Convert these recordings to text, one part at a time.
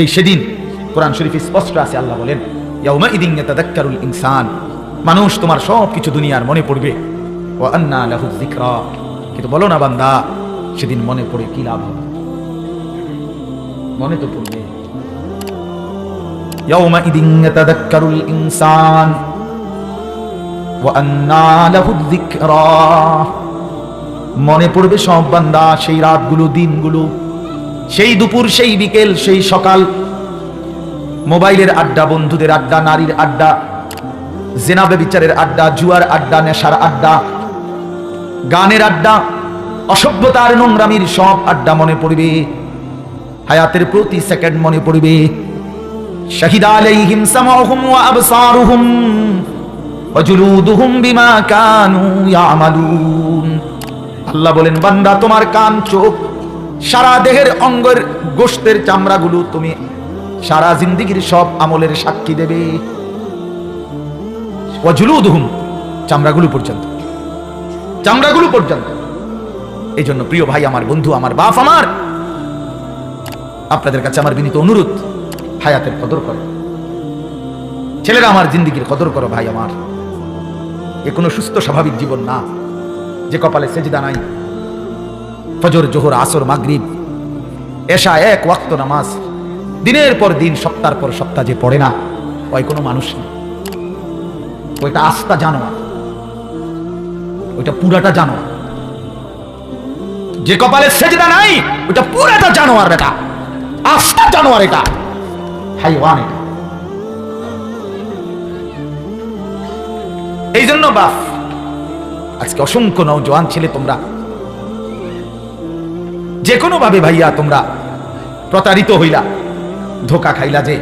এই সেদিন কোরআন শরীফে স্পষ্ট আছে, আল্লাহ বলেন ইয়াউমা ইদিন ইয়াতাদাক্কারুল ইনসান মানুষ তোমার সব কিছু দুনিয়ার মনে পড়বে। ও আন্না লাহু যিকরা কিন্তু বলো না বান্দা, সেদিন মনে পড়ে কি লাভ হবে? মনে তো পড়বে। ইয়াউমা ইদিন ইয়াতাদাক্কারুল ইনসান ওয়া আন্না লাহু যিকরা মনে পড়বে সব বান্দা, সেই রাতগুলো, দিনগুলো। সেই দুপুর, সেই বিকেল, সেই সকাল, মোবাইলের আড্ডা, বন্ধুদের আড্ডা, নারীর আড্ডা জেনাবে বিচারের আড্ডা, জুয়ার আড্ডা, নেশার আড্ডা, গানের আড্ডা, অসভ্যতার নোংরামির সব আড্ডা মনে পড়বে। হায়াতের প্রতি সেকেন্ড মনে পড়বে। বিমা আল্লাহ বলেন, বান্দা, তোমার কান, চোখ সারা দেহের অঙ্গের গোষ্ঠের চামড়াগুলো তুমি সারা জিন্দিগির সব আমলের সাক্ষী দেবে। চামড়াগুলো পর্যন্ত। চামড়াগুলো পর্যন্ত। এই জন্য প্রিয় ভাই, আমার বন্ধু, আমার বাপ, আমার। আপনাদের কাছে আমার বিনীত অনুরোধ, হায়াতের কদর করে। ছেলেরা আমার জিন্দিগির কদর করো ভাই আমার। এ কোনো সুস্থ, স্বাভাবিক জীবন না। যে কপালে সেজদা নাই ফজর, জোহর, আসর, মাগরিব, এশা এক ওয়াক্ত নামাজ। দিনের পর দিন সপ্তাহ পর সপ্তাহ যে পড়ে না, ওই কোনো মানুষ না। ওইটা আস্থা জানোয়ার। ওইটা পুরাটা জানোয়ার। যে কপালে সেজদা নাই, ওইটা পুরাটা জানোয়ার বেটা আস্থা জানোয়ার এটা। হাইওয়ান এটা। এই জন্য বাপ, আজকে অসংখ্য নৌজওয়ান ছেলে তোমরা যে কোনো ভাবে ভাইয়া তোমরা প্রতারিত হইলা, ধোকা খাইলা যে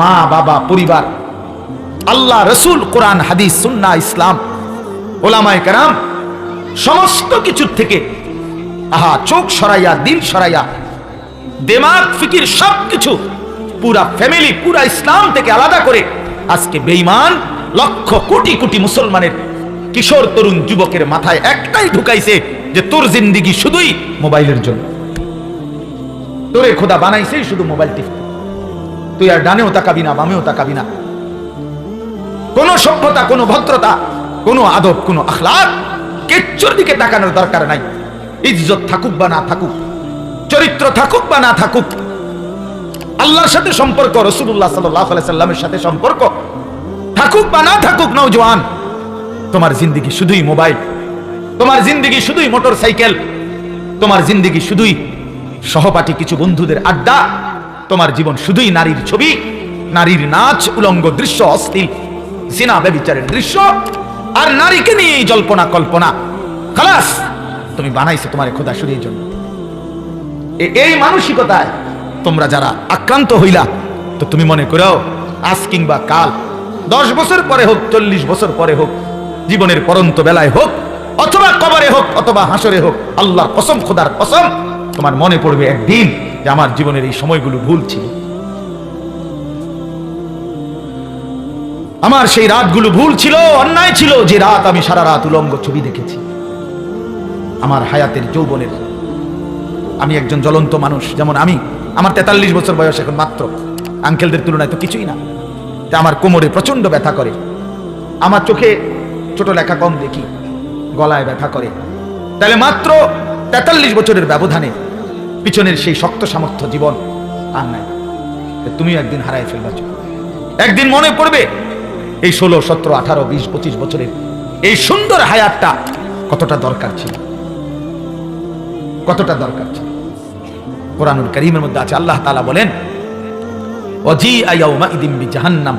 মা, বাবা, পরিবার, আল্লাহ, রসুল, কোরআন, হাদিস সুন্না ইসলাম, ওলামায় কারাম, সমস্ত কিছুর থেকে, আহা, চোখ সরাইয়া, দিল সরাইয়া, দেমাগ, ফিকির সব কিছু পুরা ফ্যামিলি পুরা ইসলাম থেকে আলাদা করে আজকে বেঈমান লক্ষ কোটি কোটি মুসলমানের কিশোর, তরুণ, যুবকের মাথায় একটাই ঢুকাইছে যে তোর জিন্দিগি শুধুই মোবাইলের জন্য। তোরে খোদা বানাইছে শুধু মোবাইল টিপতে। তুই আর ডানেও তাকাবি না, বামেও তাকাবি না। কোনো সভ্যতা, কোনো ভদ্রতা, কোনো আদব, কোনো আখলাক কিচ্ছুর দিকে তাকানোর দরকার নাই। ইজ্জত থাকুক বা না থাকুক, চরিত্র থাকুক বা না থাকুক, আল্লাহর সাথে সম্পর্ক রসুল্লাহ সাল্লামের সাথে সম্পর্ক থাকুক বা না থাকুক নৌজওয়ান তোমার জিন্দিগি শুধুই মোবাইল। তোমার জিন্দিগি শুধুই মোটর সাইকেল তোমার জিন্দিগি শুধুই সহপাঠী কিছু বন্ধুদের আড্ডা, তোমার জীবন শুধুই নারীর ছবি, নারীর নাচ, উলঙ্গ দৃশ্য অস্থির সিনা ব্যবিচারের দৃশ্য, আর নারীকে নিয়ে জল্পনা, কল্পনা। খালাস, তুমি বানাইছো তোমার খোদা শুরির জন্য। এই মানসিকতায় তোমরা যারা আক্রান্ত হইলা, তো তুমি মনে করো আজ কিংবা কাল, দশ বছর পরে হোক, চল্লিশ বছর পরে হোক, জীবনের পরন্ত বেলায় হোক অথবা কবরে হোক, অথবা হাসরে হোক, আল্লাহর কসম, খোদার কসম, তোমার মনে পড়বে একদিন যে আমার জীবনের এই সময়গুলো ভুল ছিল। আমার সেই রাতগুলো ভুল ছিল, অন্যায় ছিল, যে রাত আমি সারা রাত উলঙ্গ ছবি দেখেছি। আমার হায়াতের যৌবনের, আমি একজন জ্বলন্ত মানুষ, যেমন আমি। আমার তেতাল্লিশ বছর বয়স এখন মাত্র। আঙ্কেলদের তুলনায় তো কিছুই না। তা আমার কোমরে প্রচণ্ড ব্যথা করে। আমার চোখে ছোট লেখা কম দেখি। গলায় ব্যথা করে। তাহলে মাত্র তেতাল্লিশ বছরের ব্যবধানে পিছনের সেই শক্ত সামর্থ্য জীবন আর নাই। তুমিও একদিন হারায় ফেলবা। একদিন মনে পড়বে এই ষোলো, সতেরো, আঠারো, বিশ, পঁচিশ বছরের এই সুন্দর হায়াতটা কতটা দরকার ছিল। কতটা দরকার ছিল। কোরআনুল করিমের মধ্যে আছে, আল্লাহ তাআলা বলেন জাহান্নাম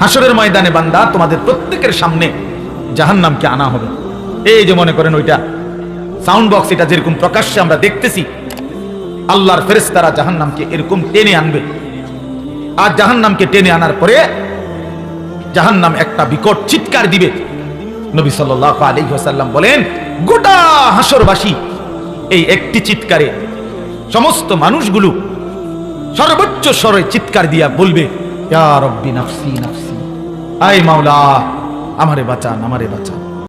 হাসরের ময়দানে বান্দা তোমাদের প্রত্যেকের সামনে জাহান্নামকে আনা হবে। এই যে মনে করেন ওইটা সাউন্ড বক্স এটা যেরকম প্রকাশ্যে আমরা দেখতেছি, আল্লাহর ফেরেশতারা জাহান্নামকে এরকম টেনে আনবে। আর জাহান্নামকে টেনে আনার পরে জাহান্নাম একটা বিকট চিৎকার দিবে। নবী ওয়াসাল্লাম বলেন, গোটা হাসরবাসী এই একটি চিৎকারে সমস্ত মানুষগুলো সর্বোচ্চ স্বরে চিৎকার দিয়া বলবে নাফসি। আয় মাওলা, আমারে বাঁচান আমারে বাঁচান।